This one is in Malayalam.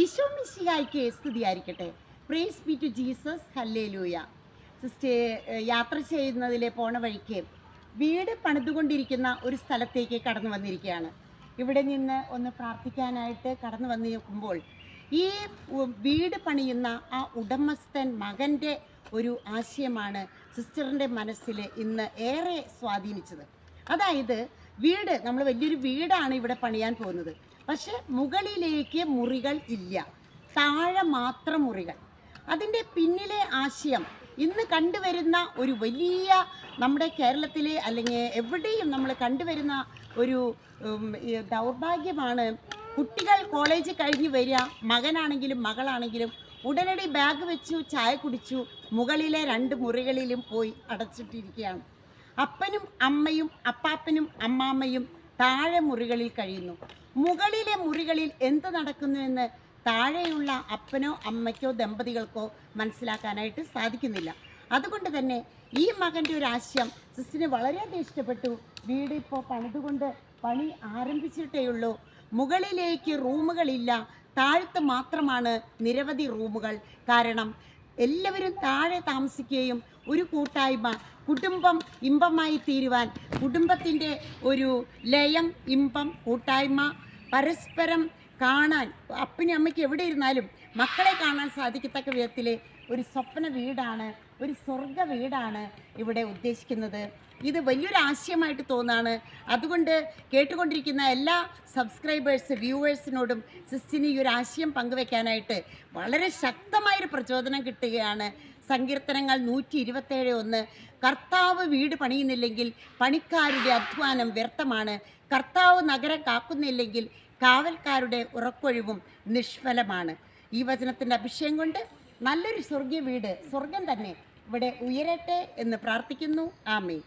ഈശോ മിശിഹായ്ക്ക് സ്തുതിയായിരിക്കട്ടെ. പ്രേസ് ബി ടു ജീസസ് ഹല്ലേ ലൂയ സിസ്റ്റർ യാത്ര ചെയ്യുന്നതിലെ പോണ വഴിക്ക് വീട് പണിതുകൊണ്ടിരിക്കുന്ന ഒരു സ്ഥലത്തേക്ക് കടന്നു വന്നിരിക്കുകയാണ്. ഇവിടെ നിന്ന് ഒന്ന് പ്രാർത്ഥിക്കാനായിട്ട് കടന്നു വന്ന് നോക്കുമ്പോൾ ഈ വീട് പണിയുന്ന ആ ഉടമസ്ഥൻ മകന്റെ ഒരു ആശയമാണ് സിസ്റ്ററിന്റെ മനസ്സിൽ ഇന്ന് ഏറെ സ്വാധീനിച്ചത്. അതായത് വീട് നമ്മൾ വലിയൊരു വീടാണ് ഇവിടെ പണിയാൻ പോകുന്നത്. പക്ഷെ മുകളിലേക്ക് മുറികൾ ഇല്ല. താഴെ മാത്രം മുറികൾ. അതിന്റെ പിന്നിലെ ആശയം ഇന്ന് കണ്ടുവരുന്ന ഒരു വലിയ നമ്മുടെ കേരളത്തിലെ അല്ലെങ്കിൽ എവിടെയും നമ്മൾ കണ്ടുവരുന്ന ഒരു ദൗർഭാഗ്യമാണ് കുട്ടികൾ കോളേജ് കഴിഞ്ഞ് വരിക മകനാണെങ്കിലും മകളാണെങ്കിലും ഉടനടി ബാഗ് വെച്ചു ചായ കുടിച്ചു മുകളിലെ രണ്ട് മുറികളിലും പോയി അടച്ചിട്ടിരിക്കുകയാണ്. അപ്പനും അമ്മയും അപ്പാപ്പനും അമ്മാമ്മയും താഴെ മുറികളിൽ കഴിയുന്നു. മുകളിലെ മുറികളിൽ എന്ത് നടക്കുന്നുവെന്ന് താഴെയുള്ള അപ്പനോ അമ്മയ്ക്കോ ദമ്പതികൾക്കോ മനസ്സിലാക്കാനായിട്ട് സാധിക്കുന്നില്ല. അതുകൊണ്ട് തന്നെ ഈ മകന്റെ ഒരു ആശയം സിസ്റ്റിന് വളരെയധികം ഇഷ്ടപ്പെട്ടു. വീട് ഇപ്പോൾ പണിതുകൊണ്ട് പണി ആരംഭിച്ചിട്ടേ ഉള്ളൂ. മുകളിലേക്ക് റൂമുകളില്ല. താഴത്ത് മാത്രമാണ് നിരവധി റൂമുകൾ. കാരണം എല്ലാവരും താഴെ താമസിക്കുകയും ഒരു കൂട്ടായ്മ കുടുംബം ഇമ്പമായി തീരുവാൻ കുടുംബത്തിന്റെ ഒരു ലയം ഇമ്പം കൂട്ടായ്മ പരസ്പരം കാണാൻ അപ്പനും അമ്മയ്ക്ക് എവിടെ ഇരുന്നാലും മക്കളെ കാണാൻ സാധിക്കത്തക്ക വിധത്തിലെ ഒരു സ്വപ്ന വീടാണ് ഒരു സ്വർഗ വീടാണ് ഇവിടെ ഉദ്ദേശിക്കുന്നത്. ഇത് വലിയൊരു ആശയമായിട്ട് തോന്നാണ്. അതുകൊണ്ട് കേട്ടുകൊണ്ടിരിക്കുന്ന എല്ലാ സബ്സ്ക്രൈബേഴ്സ് വ്യൂവേഴ്സിനോടും സിസ്റ്റിന് ഈ ഒരു ആശയം പങ്കുവെക്കാനായിട്ട് വളരെ ശക്തമായൊരു പ്രചോദനം കിട്ടുകയാണ്. സങ്കീർത്തനങ്ങൾ നൂറ്റി ഇരുപത്തേഴ് ഒന്ന്. കർത്താവ് വീട് പണിയുന്നില്ലെങ്കിൽ പണിക്കാരുടെ അധ്വാനം വ്യർത്ഥമാണ്. കർത്താവ് നഗരം കാക്കുന്നില്ലെങ്കിൽ കാവൽക്കാരുടെ ഉറക്കൊഴിവും നിഷ്ഫലമാണ്. ഈ വചനത്തിന്റെ അഭിഷേകം കൊണ്ട് നല്ലൊരു സ്വർഗീയ വീട് സ്വർഗം തന്നെ. ഇവിടെ ഉയരട്ടെ എന്ന് പ്രാർത്ഥിക്കുന്നു. ആമേ